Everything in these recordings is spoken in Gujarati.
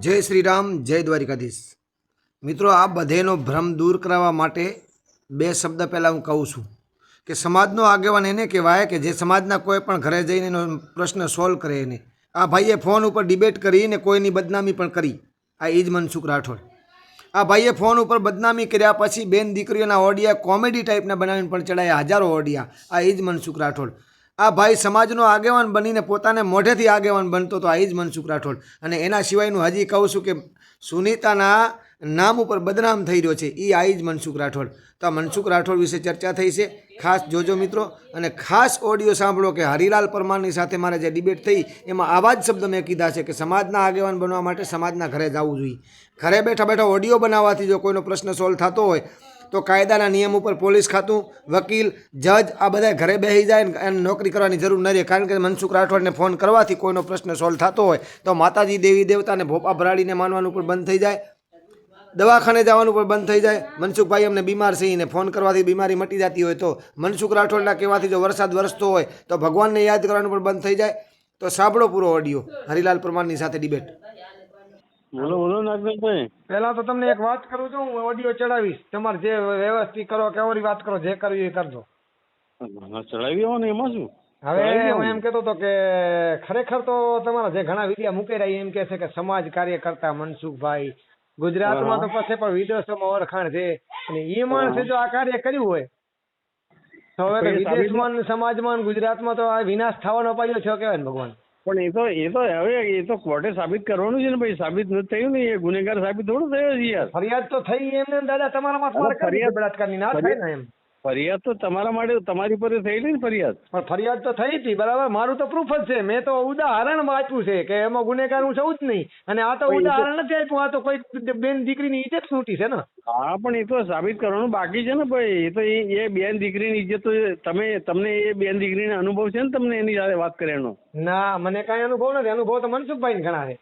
જય શ્રી રામ જય દ્વારિકાધીશ. મિત્રો, આ બધેનો ભ્રમ દૂર કરાવવા માટે બે શબ્દ પહેલાં હું કહું છું કે સમાજનો આગેવાન એને કહેવાય કે જે સમાજના કોઈ પણ ઘરે જઈને એનો પ્રશ્ન સોલ્વ કરે એને. આ ભાઈએ ફોન ઉપર ડિબેટ કરીને કોઈની બદનામી પણ કરી. આ એ જ મનસુખ રાઠોડ. આ ભાઈએ ફોન ઉપર બદનામી કર્યા પછી બેન દીકરીઓના ઓડિયા કોમેડી ટાઈપના બનાવીને પણ ચડાયા હજારો ઓડિયા. આ એ જ મનસુખ રાઠોડ. આ ભાઈ સમાજનો આગેવાન બનીને પોતાને મોઢેથી આગેવાન બનતો તો આ જ મનસુખ રાઠોડ. અને એના સિવાયનું હજી કહું છું કે સુનીતાના નામ ઉપર બદનામ થઈ રહ્યો છે એ આ જ મનસુખ રાઠોડ. તો આ મનસુખ રાઠોડ વિશે ચર્ચા થઈ છે. ખાસ જોજો મિત્રો, અને ખાસ ઓડિયો સાંભળો કે હરિલાલ પરમારની સાથે મારે જે ડિબેટ થઈ, એમાં આવા જ શબ્દ મેં કીધા છે કે સમાજના આગેવાન બનવા માટે સમાજના ઘરે જવું જોઈએ. ઘરે બેઠા બેઠા ઓડિયો બનાવવાથી જો કોઈનો પ્રશ્ન સોલ્વ થતો હોય તો કાયદાના નિયમ ઉપર પોલીસ ખાતું, વકીલ, જજ આ બધા ઘરે બેસી જાય ને એને નોકરી કરવાની જરૂર ન રહે. કારણ કે મનસુખ રાઠોડને ફોન કરવાથી કોઈનો પ્રશ્ન સોલ્વ થતો હોય તો માતાજી, દેવી, દેવતાને ભોપા ભરાડીને માનવાનું પણ બંધ થઈ જાય. દવાખાને જવાનું પણ બંધ થઈ જાય. મનસુખભાઈ અમને બીમાર છે એને ફોન કરવાથી બીમારી મટી જતી હોય તો મનસુખ રાઠોડના કહેવાથી જો વરસાદ વરસતો હોય તો ભગવાનને યાદ કરવાનું પણ બંધ થઈ જાય. તો સાંભળો પૂરો ઓડિયો હરિલાલ પરમારની સાથે ડિબેટ બોલો બોલો નાગભાઈ. પહેલા તો તમને એક વાત કરું છું હું ઓડિયો ચડાવીશ. તમારે જે વ્યવસ્થિત કરો કેવરી વાત કરો જે કરવી એ કરજો. ચડાવી આવો ને એમાં શું? હવે હું એમ કેતો હતો કે ખરેખર તો તમારા જે ઘણા વિડિયા મૂકી રહ્યા એમ કે છે કે સમાજ કાર્યકર્તા મનસુખભાઈ. ગુજરાતમાં તો પછી પણ વિદેશોમાં ઓળખાણ છે. અને એ માણસે જો આ કાર્ય કર્યું હોય તો હવે કે વિદેશમાં સમાજમાં ગુજરાતમાં તો આ વિનાશ થવાનો પાયો છે કહેવાય ને ભગવાન? પણ એ તો એ તો હવે એ તો કોર્ટે સાબિત કરવાનું છે ને ભાઈ સાબિત નથી થયું ને એ ગુનેગાર સાબિત થોડું થયો છે યાર. ફરિયાદ તો થઈ એમને ને દાદા તમારા માં ફરિયાદ- બળાત્કારની ના થાય ને એમ. ફરિયાદ તો તમારા માટે તમારી પર થયેલી ને ફરિયાદ. પણ ફરિયાદ તો થઈ હતી બરાબર? મારું તો પ્રૂફ જ છે. મેં તો ઉદાહરણ વાંચ્યું છે કે એમાં ગુનેગાર હું છું જ નહીં. અને આ તો ઉદાહરણ નથી આપ્યું. આ તો કોઈ બેન દીકરીની ઇજ્જત છૂટી છે ને? હા પણ એ તો સાબિત કરવાનું બાકી છે ને ભાઈ. એ તો એ બેન દીકરીની ઇજ્જત તો તમે તમને એ બેન દીકરીનો અનુભવ છે ને તમને એની સાથે વાત કર્યાનો ના મને કાંઈ અનુભવ નથી. અનુભવ તો મનસુખભાઈ ને ઘણા છે.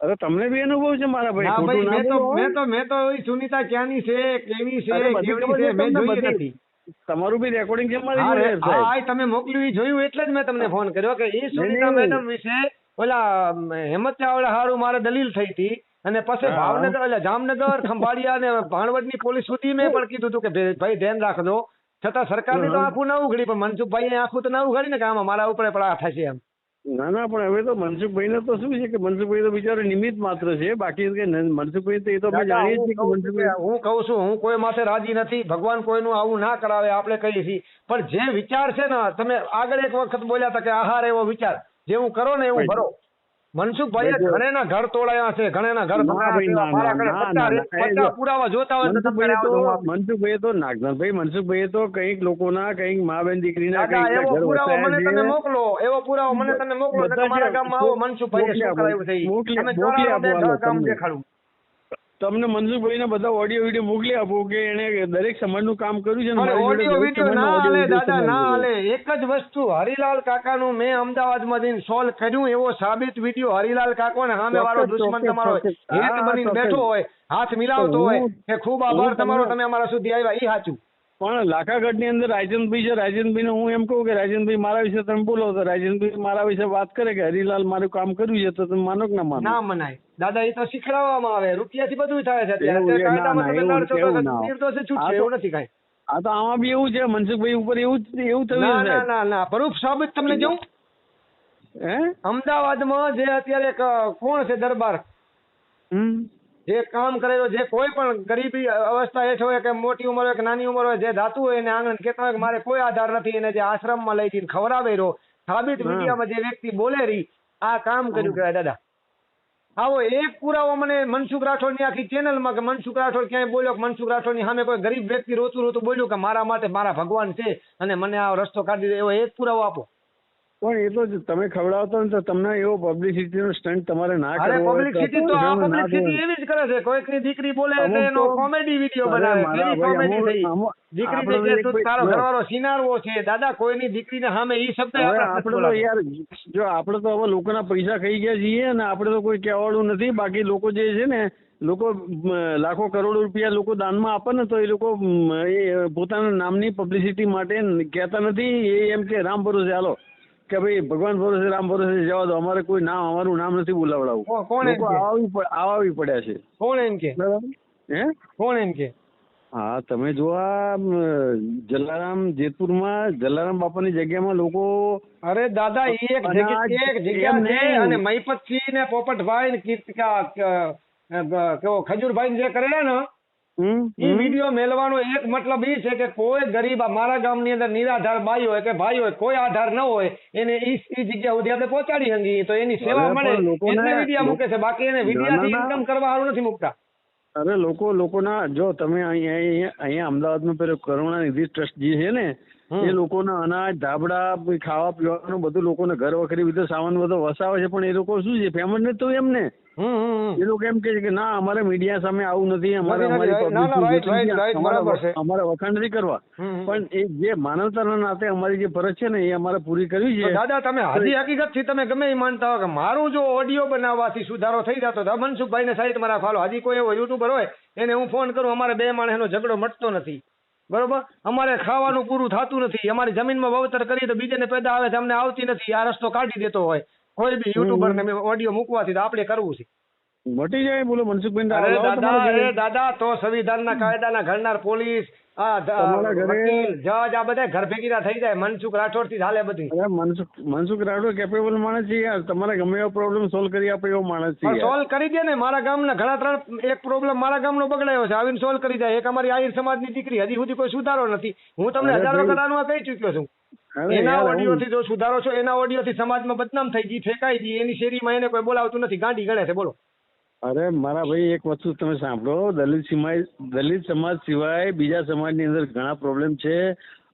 અરે તમને બી અનુભવ છે મારા ભાઈ? ભાઈ ખોટું ના મેં તો. મેં તો મેં તો સુનિતા ક્યાંની છે કેવી છે કેવડી છે મેં જોઈ નથી. તમારું બી રેકોર્ડિંગ છે મારી હા, તમે મોકલ્યું એ જોયું એટલે જ મેં તમને ફોન કર્યો કે એ સુનિતા મેડમ વિશે ઓલા હેમત ચાવડા હારું મારે દલીલ થઈ હતી અને પછી. ભાવનગર એટલે જામનગર ખંભાળિયા અને ભાણવડની પોલીસ સુધી મેં પણ કીધું હતું કે ભાઈ ધ્યાન રાખજો. છતાં સરકારની તો. આંખું ના ઉઘડી પણ મનસુખભાઈ આંખું તો ના ઉઘાડી ને કે આમાં મારા ઉપર પણ આ થશે એમ. ના ના પણ હવે તો મનસુખભાઈ તો શું છે કે મનસુખભાઈ તો બિચારો નિમિત્ત માત્ર છે. બાકી કે મનસુખભાઈ તો એ તો આપણે જાણીએ હું છીએ કે મનસુખભાઈ હું કહું છું હું કોઈ માથે રાજી નથી. ભગવાન કોઈનું આવું ના કરાવે આપણે કહીએ છીએ પણ જે વિચાર છે ને તમે આગળ એક વખત બોલ્યા હતા કે આહાર એવો વિચાર. જે હું કરો ને એવું ભરો. મનસુખભાઈએ ભાઈ, જો- ઘણેના ઘર તોડાયા છે ઘણેના ઘર ના. ના, ના, ના, ના, ના, પુરાવા જોતા હોય મનસુખભાઈ તો તો મનસુખભાઈ તો કંઈક મનસુખભાઈ તો કંઈક લોકોના કંઈક મા બેન દીકરીના ના એવો પુરાવો મને તમે મોકલો એવો પુરાવો મને તમે મોકલો તમારા ગામમાં આવો મનસુખભાઈએ મોકલી શું આપો. છે મોકલી- આપો હાલો ગામ તમને. મનસુખભાઈ ને બધા ઓડિયો વીડિયો મોકલી આપો કે એને દરેક સમાજનું કામ કર્યું છે ઓડિયો વિડિયો ના હાલે દાદા ના હાલે. એક જ વસ્તુ હરિલાલ કાકાનું મેં અમદાવાદમાં જઈને સોલ્વ કર્યું એવો સાબિત વિડિયો હરિલાલ કાકો ને સામે વાળો દુશ્મન તમારો હેત બનીને બેઠો હોય હાથ મિલાવતો હોય કે ખૂબ આભાર તમારો તમે અમારા સુધી આવ્યા એ સાચું. પણ લાખાગઢની અંદર રાજનભાઈ છે રાજનભાઈને હું એમ કહું કે રાજનભાઈ મારા વિશે તમે બોલો તો રાજનભાઈ મારા વિશે વાત કરે કે હરિલાલ મારું કામ કર્યું છે તો તમે માનો કે ના માનો? ના મનાય. દાદા એ તો શીખડાવવામાં આવે. રૂપિયાથી બધું થાય છે. એવું નથી કાંઈ. આ તો આમાં બી એવું છે મનસુખભાઈ ઉપર એવું જ- એવું થયું ના ના ના ના. સાબિત તમને જોઉં હે? અમદાવાદમાં જે અત્યારે કોણ છે દરબાર? હમ. જે કામ કરેલો જે કોઈ પણ ગરીબી અવસ્થા હેઠળ હોય કે મોટી ઉંમર હોય કે નાની ઉંમર હોય જે ધાતું હોય એને આંગણ કેતા હોય કે મારે કોઈ આધાર નથી એને જે આશ્રમમાં લઈ જઈને ખવડાવે રહ્યો. સાબિત મીડિયામાં જે વ્યક્તિ બોલે રહી આ કામ કર્યું કહેવાય દાદા. આવો એક પુરાવો મને મનસુખ રાઠોડની આખી ચેનલમાં કે મનસુખ રાઠોડ ક્યાંય બોલ્યો કે મનસુખ રાઠોડની સામે કોઈ ગરીબ વ્યક્તિ રોતું રોતું બોલ્યું કે મારા માટે મારા ભગવાન છે અને મને આ રસ્તો કાઢી દે એવો એક પુરાવો આપો. પણ એ તો તમે ખવડાવતો ને તો તમને એવો પબ્લિસિટી નો સ્ટન્ટ તમારે ના કરવો અરે પબ્લિસિટી તો આ પબ્લિસિટી એવી જ કરે છે. કોઈકની દીકરી બોલે એટલે એનો કોમેડી વિડિયો બનાવે. કેવી કોમેડી થઈ. દીકરી કે તું તારો ઘરવાળો સિનારવો છે દાદા કોઈની દીકરીને સામે ઈ શબ્દ હવે આપણે તો યાર જો આપણે તો હવે લોકોના પૈસા ખાઈ ગયા છીએ અને આપણે તો કોઈ કહેવાળું નથી. બાકી લોકો જે છે ને લોકો લાખો કરોડો રૂપિયા લોકો દાનમાં આપે ને તો એ લોકો એ પોતાના નામની પબ્લિસિટી માટે કહેતા નથી. એ એમ કે રામ ભરોસે હાલો. કે ભાઈ ભગવાન ભરોસે રામ ભરોસે જવા દો. અમારે કોઈ નામ અમારું નામ નથી બોલાવડાવું. કોણ આવી આવાવી પડ્યા છે. કોણ એમ કે? હે? કોણ એમ કે? હા તમે જો આ જલારામ જેતપુરમાં જલારામ બાપાની જગ્યામાં લોકો અરે દાદા એક જગ્યા અનાજ એક જગ્યા છે અને મહીપતસિંહ ને પોપટભાઈ ને કીર્તિકા કેવો ખજૂરભાઈ જે કરેલા ને વીડિયો મેળવાનો એક મતલબ એ છે કે કોઈ ગરીબ મારા ગામની અંદર નિરાધાર બાઈ હોય કે ભાઈ હોય કોઈ આધાર ન હોય એને ઈ ઈ જગ્યા સુધી આપણે પહોંચાડી શકીએ તો એની સેવા મળે એટલે વિડીયા મૂકે છે બાકી એને વિડીયાથી. ઇન્કમ કરવા સારું નથી મૂકતા અરે લોકો લોકોના જો તમે અહીંયા અહીંયા અમદાવાદમાં પેલો કરુણાનિધિ ટ્રસ્ટ જે છે ને. એ લોકોના અનાજ ધાબડા ખાવા પીવાનું બધું લોકોને ઘર વખરી બધું સામાન બધો વસાવે છે પણ એ લોકો શું છે ફેમસ નથી થયું એમને. એ લોકો એમ કે છે કે ના અમારે મીડિયા સામે આવું નથી અમારે અમારી અમારે વખાણ નથી કરવા. પણ એ જે માનવતાના નાતે અમારી જે ફરજ છે ને એ અમારે પૂરી કરવી છે. દાદા તમે હજી હકીકતથી તમે ગમે એ માનતા હો કે મારું જો ઓડિયો બનાવવાથી સુધારો થઈ જતો તો મનસુખભાઈ ને મારા રાખવાલો હજી કોઈ એવો યુટ્યુબર હોય એને હું ફોન કરું અમારે બે માણસ ઝઘડો મટતો નથી. બરોબર? અમારે ખાવાનું પૂરું થતું નથી. અમારી જમીનમાં વાવતર કરીએ તો બીજાને પેદા આવે છે અમને આવતી નથી. આ રસ્તો કાઢી દેતો હોય. કોઈ બી યુટ્યુબર ને ઓડિયો મૂકવાથી તો આપણે કરવું છે. મટી જાય બોલો મનસુખભાઈ દાદા તો સંવિધાનના કાયદાના ઘડનાર પોલીસ તમારા ઘરે- જજ આ બધા ઘર ભેગીના થઈ જાય. મનસુખ રાઠોડથી હાલે બધી અરે મનસુખ મનસુખ રાઠોડ કેપેબલ માણસ છે યાર. તમારે ગમે એવો પ્રોબ્લેમ સોલ્વ કરી આપે એવો માણસ છે. સોલ્વ કરી દે ને. મારા ગામના ઘણા ત્રણ એક પ્રોબ્લેમ મારા ગામનો બગડાયો છે. આવીને સોલ્વ કરી જાય. એક અમારી આહિર સમાજની દીકરી હજી સુધી કોઈ સુધારો નથી. હું તમને હજાર. વખત આનું કહી ચૂક્યો છું. એના ઓડિયોથી જો સુધારો છો એના ઓડિયોથી સમાજમાં બદનામ થઈ ગઈ ફેંકાઈ ગઈ. એની શેરીમાં એને કોઈ બોલાવતું નથી. ગાંડી ગણે છે. બોલો. અરે મારા ભાઈ એક વસ્તુ તમે સાંભળો. દલિત સિવાય દલિત સમાજ સિવાય બીજા સમાજની અંદર ઘણા પ્રોબ્લેમ છે.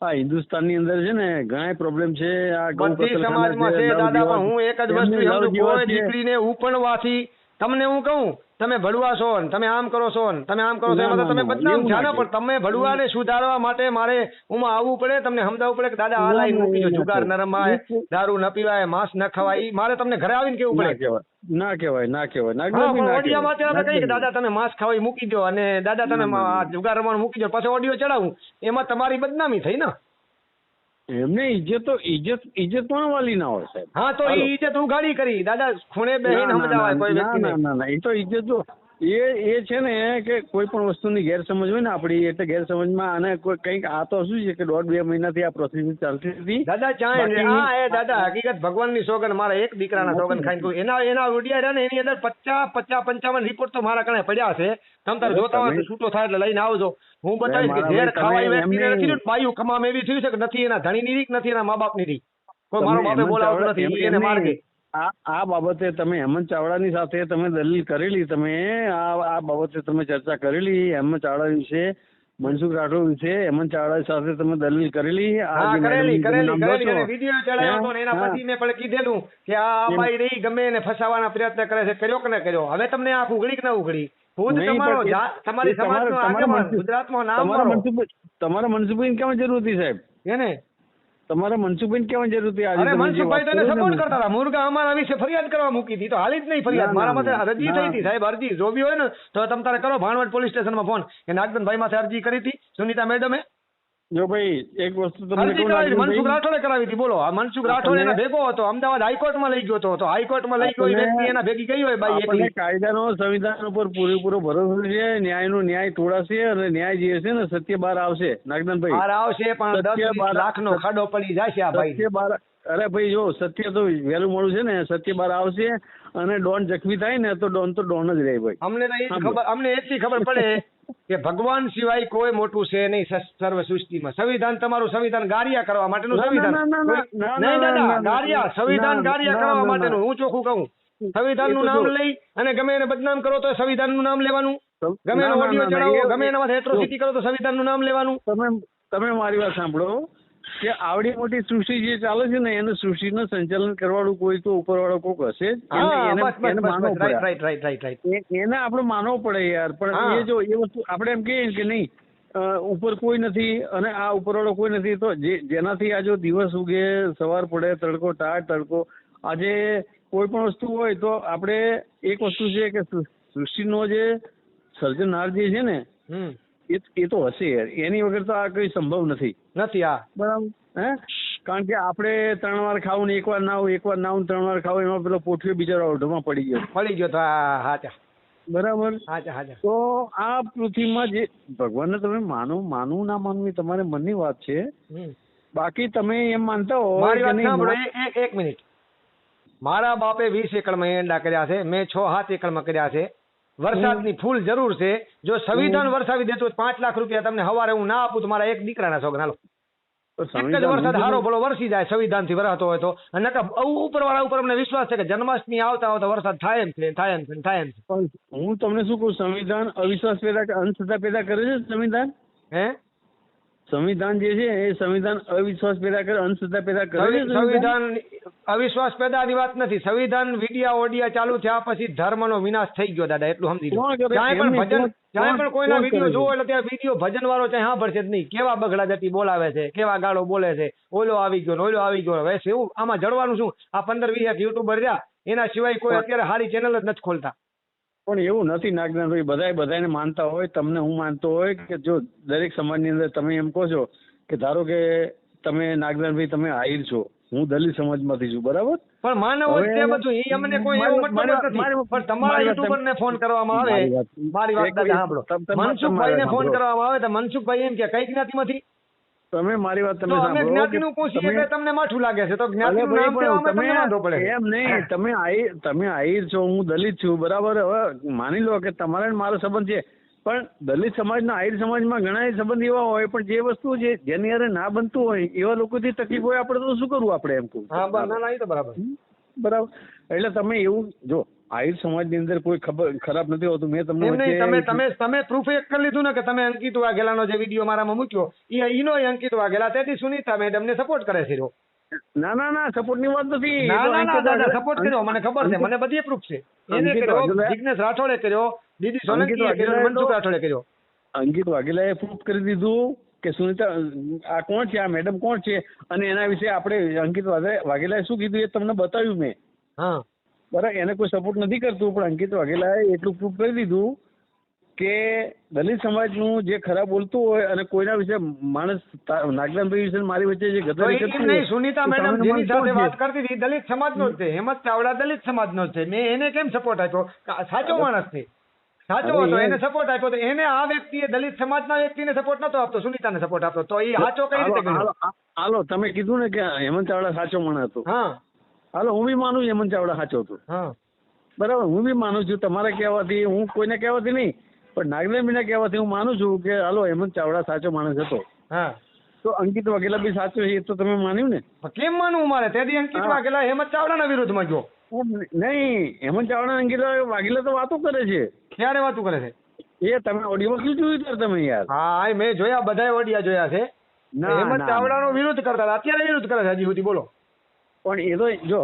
આ હિન્દુસ્તાનની અંદર છે ને ઘણા પ્રોબ્લેમ છે. આ ગૌ સમાજમાં છે દાદા પણ હું એક જ વસ્તુ સમજુ કોઈ દીકરીને ઉપણવાથી તમને હું કહું તમે ભડવા છો ને તમે આમ કરો છો ને તમે આમ કરો છો એમાં તમે બદનામ ને પણ તમે ભડવાને સુધારવા માટે મારે ઉમાં આવવું પડે તમને સમજાવવું પડે કે દાદા આ લાઈન મૂકી દો જુગાર ન રમાય દારૂ ન પીવાય માંસ ન ખવાય મારે તમને ઘરે આવીને કેવું પડે? ના કહેવાય ના કહેવાય ના કહેવાય, પણ માં ત્યારે કહીએ કે દાદા તમે માંસ ખાવા મૂકી દો અને દાદા તમે જુગાર રમવાનું મૂકી દો પછી ઓડિયો ચડાવું. એમાં તમારી બદનામી થઈ ને? એમને ઇજ્જત તો ઇજ્જત ઇજ્જત પણ વાલી ના હોય સાહેબ? હા તો ઇજ્જત ઉઘાડી કરી. દાદા ખૂણે બેહીને સમજાવાય કોઈ વ્યક્તિ ના, ના, એ તો ઇજ્જત જો એ એ છે ને કે કોઈ પણ વસ્તુની ગેરસમજ હોય ને આપણી એટલે ગેરસમજમાં આને કોઈ કંઈક આ તો શું છે કે દોઢ બે મહિનાથી આ પ્રોસેસિંગ ચાલતી હતી. દાદા ચાય હા એ દાદા હકીકત ભગવાનની સોગન મારા એક દીકરાના સોગન ખાઈને કહું એના એના વિડિયા રહ્યા ને એની અંદર પચાસ પચાસ પંચાવન રિપોર્ટ તો મારા કણે પડ્યા છે. તમ તારે જોતા હોય છૂટો થાય એટલે લઈને આવજો. હું બતાવીશ કે ઝેર ખાવા વ્યક્તિને નથી રહ્યું? બાયું કમામ એવી થયું છે કે નથી એના ધણીની રીત નથી એના મા બાપની રીત. કોઈ મારો બાપે બોલાવતો નથી એને માર્ગે આ આ બાબતે તમે હેમંત ચાવડાની સાથે તમે દલીલ કરેલી તમે આ આ બાબતે તમે ચર્ચા કરેલી હેમંત ચાવડા વિશે મનસુખ રાઠોડ વિશે હેમંત ચાવડા સાથે તમે દલીલ કરેલી આ કરેલી કરેલી કરેલી. લો અને છો. વીડિયો ચડાવ્યો હતો ને એના પછી મેં પણ કીધેલું કે આ અપાઈ રહી ગમે એને ફસાવાના પ્રયત્ન કરે છે કર્યો કે ન કર્યો. હવે તમને આંખ ઉઘડી કે ન ઉઘડી? ખુદ તમારો સમાજનો આગેવાન ગુજરાતમાં નામ તમારા મારો મનસુખભાઈ તમારા મનસુખભાઈ કેમ જરૂર હતી સાહેબ? એને? તમારા મનસુખભાઈ કેવાની જરૂર હતી અરે મનસુખભાઈ તો વાત એને કરો છો સપોર્ટ કરતા હતા. મુર્ગા અમારા વિશે ફરિયાદ કરવા મૂકી હતી. તો હાલી જ નહીં ફરિયાદ. મારા માટે. અરજી થઈ હતી. સાહેબ અરજી જો બી હોય ને તો તમે તારે કરો. ભાણવડ પોલીસ સ્ટેશનમાં ફોન. કે નાગદનભાઈ માથે અરજી કરી હતી. સુનીતા મેડમે જો ભાઈ એક વસ્તુ તમને મનસુખ રાઠોડે કરાવી હતી બોલો. આ મનસુખ રાઠોડ એના ભેગો હતો. અમદાવાદ હાઈકોર્ટમાં લઈ ગયો હતો. તો હાઈકોર્ટમાં લઈ ગયો વ્યક્તિ એના ભેગી ગઈ હોય બાઈ એકલી. કાયદાનો સંવિધાન ઉપર પૂરેપૂરો ભરોસો છે ન્યાયનો ન્યાય તોડાશે અને ન્યાય જે છે ને સત્ય બહાર આવશે. નાગદાનભાઈ બહાર આવશે પણ સત્ય દસ વીસ બાર- લાખનો ખાડો પડી જશે આ ભાઈ. સત્ય બહાર અરે ભાઈ જો સત્ય તો વહેલું મળું છે ને સત્ય બહાર આવશે અને ડોન જખમી થાય ને તો ડોન તો ડોન જ રહે ભાઈ. અમને તો એ ખબર અમને એટલી ખબર પડે. કે ભગવાન સિવાય કોઈ મોટું છે નહીં સર્વ સૃષ્ટિમાં. સંવિધાન તમારું સંવિધાન ગારિયા કરવા માટેનું સંવિધાન. નહીં દાદા ગારિયા સંવિધાન ગારિયા કરવા માટેનું હું ચોખ્ખું કહું. સંવિધાનનું નું નામ લઈ અને ગમે એને બદનામ કરો તો સંવિધાનનું નામ લેવાનું. ગમે એનો ઓડિયો ચડાવો ગમે એના માથે એટ્રોસિટી કરો તો સંવિધાનનું નામ લેવાનું. તમે તમે મારી વાત સાંભળો. કે આવડી મોટી સૃષ્ટિ જે ચાલે છે ને એનું સૃષ્ટિનું સંચાલન કરવાળું કોઈ તો ઉપરવાળો કોક હશે? એને- એને- એને એને આપણે માનવો પડે યાર. પણ એ જો એ વસ્તુ આપણે એમ કહીએ કે નહીં ઉપર કોઈ નથી અને આ ઉપરવાળો કોઈ નથી તો જેનાથી આ જો દિવસ ઉગે સવાર પડે તડકો ટાળ તડકો આજે કોઈ પણ વસ્તુ હોય તો આપણે એક વસ્તુ છે કે સૃષ્ટિનો જે સર્જનાર જે છે ને એ એ તો હશે. એની વગર તો આ કઈ સંભવ નથી. નથી આ. બરાબર. હે? કારણ કે આપણે ત્રણ વાર ખાવું ને એક વાર નાવું એક વાર નાવું ત્રણ વાર ખાવું એમાં પેલો પોઠિયો બિચારો અઢોમાં પડી ગયો. પડી ગયો તો હા બરાબર? તો આ પૃથ્વીમાં જે ભગવાનને તમે માનો માનવું ના માનવું એ તમારે મનની વાત છે. બાકી તમે એમ માનતા હો મારી વાત સાંભળો એક એક મિનિટ. મારા બાપે વીસ એકડમાં એંડા કર્યા છે મેં છ સાત એકડમાં કર્યા છે. વરસાદની ફૂલ જરૂર છે. જો સંવિધાન વરસાવી દેતું પાંચ લાખ રૂપિયા તમને હવારે હું ના આપું તો મારા એક દીકરાના શોખ. હાલો. એક જ વરસાદ હારો ભલો વરસી જાય સંવિધાનથી વરાતો હોય તો. અને ઉપરવાળા ઉપર અમને વિશ્વાસ છે કે જન્માષ્ટમી આવતા આવતા વરસાદ થાય એમ છે થાય એમ છે થાય એમ છે. હું તમને શું કહું સંવિધાન અવિશ્વાસ પેદા અંધશ્રદ્ધા પેદા કરે છે સંવિધાન? હે? સંવિધાન જે છે એ સંવિધાન અવિશ્વાસ પેદા કરે અંધશ્રદ્ધા પેદા કરે. સંવિધાન અવિશ્વાસ પેદાની વાત નથી. સંવિધાન વિડિયા ઓડિયા ચાલુ થયા પછી ધર્મનો વિનાશ થઈ ગયો દાદા એટલું સમજી લો. જ્યાં પણ ભજન જ્યાં પણ કોઈના વીડિયો જોવો એટલે ત્યાં વીડિયો ભજન વાળો ચાહે સાંભળશે જ નહીં. કેવા બગડા જતી બોલાવે છે કેવા ગાળો બોલે છે. ઓલો આવી ગયો ઓલો આવી ગયો. હવે એવું આમાં જડવાનું શું? આ પંદર વીસ યુટ્યુબર રહ્યા. એના સિવાય કોઈ અત્યારે સારી ચેનલ જ નથી ખોલતા. પણ એવું નથી નાગનાથભાઈ બધાય બધાને માનતા હોય તમને હું માનતો હોય કે જો દરેક સમાજની અંદર તમે એમ કહો છો કે ધારો કે તમે નાગનાથભાઈ તમે આહિર છો હું દલિત સમાજમાંથી છું બરાબર? પણ માનવ જ બધું એ અમને કોઈ એવું મતલબ નથી. પણ તમારા મારી યુટ્યુબર ને ફોન કરવામાં આવે. મારી વાત દાદા સાંભળો. ફોન કરવામાં આવે તો મનસુખભાઈ એમ કે કઈ જ્ઞાતિમાંથી તમે મારી વાત તમે સાંભળો જ્ઞાતિનું પૂછીએ એટલે તમને માઠું લાગે છે. તો અરે જ્ઞાતિનું નામ કહેવામાં તમને વાંધો પડે. એમ નહીં તમે આઈ તમે આહિર છો હું દલિત છું બરાબર? હવે માની લો કે તમારે મારો સંબંધ છે. પણ દલિત સમાજના આહિર સમાજમાં ઘણા સંબંધ એવા હોય પણ જે વસ્તુ છે જેની હારે ના બનતું હોય એવા લોકોથી તકલીફ હોય આપણે તો શું કરવું આપણે એમ કહું હા ના ના એ તો બરાબર. બરાબર. એટલે તમે એવું જો આહિર સમાજની અંદર કોઈ ખબર ખરાબ નથી હોતું. મેં તમને નહીં તમે તમે તમે પ્રૂફ એક કરી લીધું ને કે તમે અંકિત વાઘેલાનો જે વીડિયો મારામાં મૂક્યો એ ઈનો અંકિત વાઘેલા. તેથી સુનીતા મેડમ ને સપોર્ટ કરે છે ના ના ના સપોર્ટની વાત નથી. ના ના ના દાદા સપોર્ટ કર્યો મને ખબર છે મને બધી પ્રૂફ છે. એને અંકિત કર્યો જિગ્નેશ રાઠોડે કર્યો દીદી સોલંકીએ કર્યો મનસુખ રાઠોડે કર્યો. અંકિત વાઘેલાએ પ્રૂફ કરી દીધું કે સુનિતા આ કોણ છે? આ મેડમ કોણ છે? અને એના વિશે આપણે અંકિત વાઘે- વાઘેલાએ શું કીધું એ તમને બતાવ્યું મેં. હા. બરાબર એને કોઈ સપોર્ટ નથી કરતું પણ અંકિત વાઘેલાએ એટલું પ્રૂફ કરી દીધું કે દલિત સમાજનું જે ખરાબ બોલતું હોય અને કોઈના વિશે માણસ નાગદાનભાઈ વિશે મારી વચ્ચે જે ગદ્દારી કરતું નહીં સુનિતા મેડમ જેની સાથે વાત કરતી હતી દલિત સમાજનો જ છે. હેમંત ચાવડા દલિત સમાજનો જ છે. મેં એને કેમ સપોર્ટ આપ્યો? સાચો માણસ છે સાચો હતો એને સપોર્ટ આપ્યો તો એને આ વ્યક્તિએ દલિત સમાજના વ્યક્તિને સપોર્ટ નતો આપતો સુનિતાને સપોર્ટ આપતો. તો એ સાચો કઈ રીતે ગણ્યો? હાલો તમે કીધું ને કે હેમંત ચાવડા સાચો માણસ હતો. હા. હાલો હું બી માનું યમન ચાવડા સાચો હતો. હા. બરાબર હું બી માનું છું તમારે કહેવાથી હું કોઈને કહેવાથી નહીં પણ નાગરેબીના કહેવાથી હું માનું છું કે હાલો હેમંત ચાવડા સાચો માણસ હતો. હા. તો અંકિત વાઘેલા બી સાચો છે એ તો તમે માન્યું ને? કેમ માનવું મારે? તેથી અંકિત. વાઘેલા હેમંત ચાવડાના વિરોધ ગયો. જો નહીં હેમંત ચાવડા અંકિત વાઘેલા તો વાતો કરે છે. ક્યારે વાતો કરે છે? એ તમે ઓડિયો શું જોયું ત્યારે તમે યાર? હા મેં જોયા બધા ઓડિયા જોયા છે. હેમંત ના, ચાવડાનો વિરોધ કરતા હતા. અત્યારે વિરોધ કરે છે હજી સુધી બોલો. પણ એ તો જો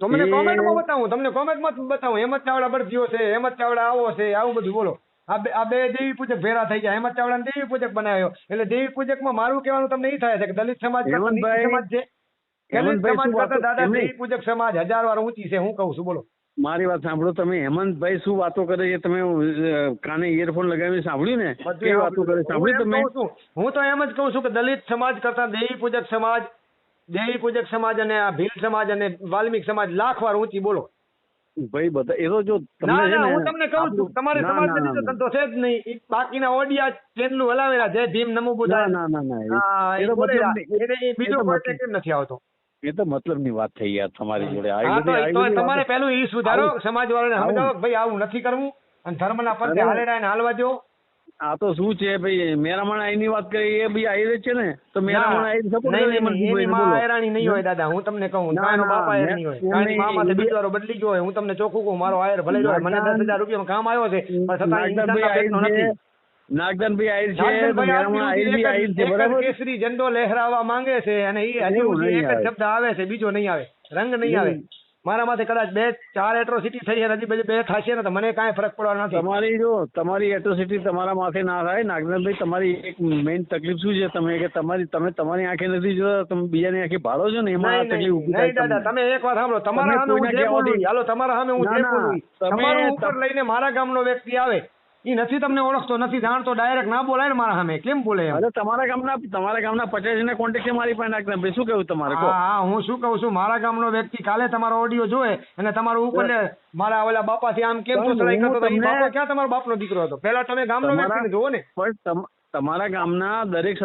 તમને કોમેન્ટમાં બતાવું તમને કોમેન્ટમાં બતાવું હેમંત ચાવડા બરફીઓ છે હેમંત ચાવડા આવો છે આવું બધું બોલો. આ બે આ બે દેવી પૂજક ભેરા થઈ ગયા હેમંત ચાવડાને દેવી પૂજક બનાવ્યો. એટલે દેવી પૂજકમાં મારું કહેવાનું તમને એ થાય છે કે દલિત સમાજ સમાજ છે દલિત સમાજ કરતા દાદા દેવી પૂજક સમાજ હજાર વાર ઊંચી છે હું કહું છું બોલો. મારી વાત સાંભળો તમે હેમંતભાઈ શું વાતો કરે છે? તમે કાને ઇયરફોન લગાવીને સાંભળ્યું ને? વાતો કરે સાંભળ્યું તમે? હું તો એમ જ કહું છું કે દલિત સમાજ કરતા દેવી પૂજક સમાજ દેવી પૂજક સમાજ અને આ ભીલ સમાજ અને વાલ્મિક સમાજ લાખ વાર ઊંચી બોલો. ભાઈ બધા એ તો જો તમને ના ના હું તમને કહું છું તમારે સમાજ નથી ધંધો છે જ નહીં. બાકીના ઓડિયા ચેનલું હલાવેલા જય ભીમ નમો બુધા ના ના ના એ- તો મતલબ બીજો નથી આવતો? એ તો મતલબની વાત થઈ યાર તમારી જોડે. તમારે પેલું ઈ સુધારો સમાજ વાળાને ને સમજાવો ભાઈ આવું નથી કરવું અને ધર્મના પંથે. હાલેડા ને હાલવા દો આ તો શું છે ભાઈ? મેરામણ આઈની વાત કરી એ ભાઈ આઈ છે ને? તો મેરામણ આઈ સપોર્ટ નહીં, કરે? નહીં, નહીં, એની માં આયરાણી નહીં હોય દાદા હું તમને કહું ના, બાપા આયર નહીં હોય. એમ મામા મામાંથી બિચારો બદલી ગયો હોય હું તમને ચોખ્ખું કહું મારો આયર ભલે જ મને નાગદાન- દસ હજાર રૂપિયામાં કામ આવ્યો છે પણ છતાં ઇન્સાનના પેટનો નથી. નાગદાનભાઈ આહિર છે મેરામણ આહિર બી આહિર છે બરાબર? કેસરી ઝંડો લહેરાવવા માંગે છે અને એ હજુ એક જ શબ્દ આવે છે બીજો નહીં આવે. રંગ નહીં આવે. મારા માથે કદાચ બે ચાર એટ્રોસિટી થઈ છે હજી બે થશે ને તો મને કાંઈ ફરક પડવાનો નથી. તમારી જો તમારી એટ્રોસિટી તમારા માથે ના થાય નાગનાથભાઈ તમારી એક મેઇન તકલીફ શું છે? તમે કે તમારી તમે તમારી આંખે નથી જોતા તમે બીજાની આંખે ભાડો છો ને એમાં તકલીફ ઊભી થાય દાદા તમે એક વાત સાંભળો તમારા તમે સામે હું જે બોલું હાલો તમારા સામે હું જે બોલું તમે- તમારું ઉપર લઈને મારા ગામનો વ્યક્તિ આવે ઈ નથી તમને ઓળખતો નથી જાણતો ડાયરેક્ટ ના બોલાય ને મારા સામે. કેમ બોલે અરે તમારા ગામના તમારા ગામના પચાસ ને કોન્ટેક્ટ મારી પાસે નાખતા ભાઈ શું કેવું તમારે? હા હા શું કહું છું? મારા ગામનો વ્યક્તિ કાલે તમારો ઓડિયો જોવે અને તમારો ઉપર ને મારા ઓલા બાપાથી આમ કેમ તો ચડાઈ કરતો હતો ક્યાં તમારો બાપનો દીકરો હતો? પહેલા તમે ગામનો વ્યક્તિને જોવો ને. પણ તમારા ગામના દરેક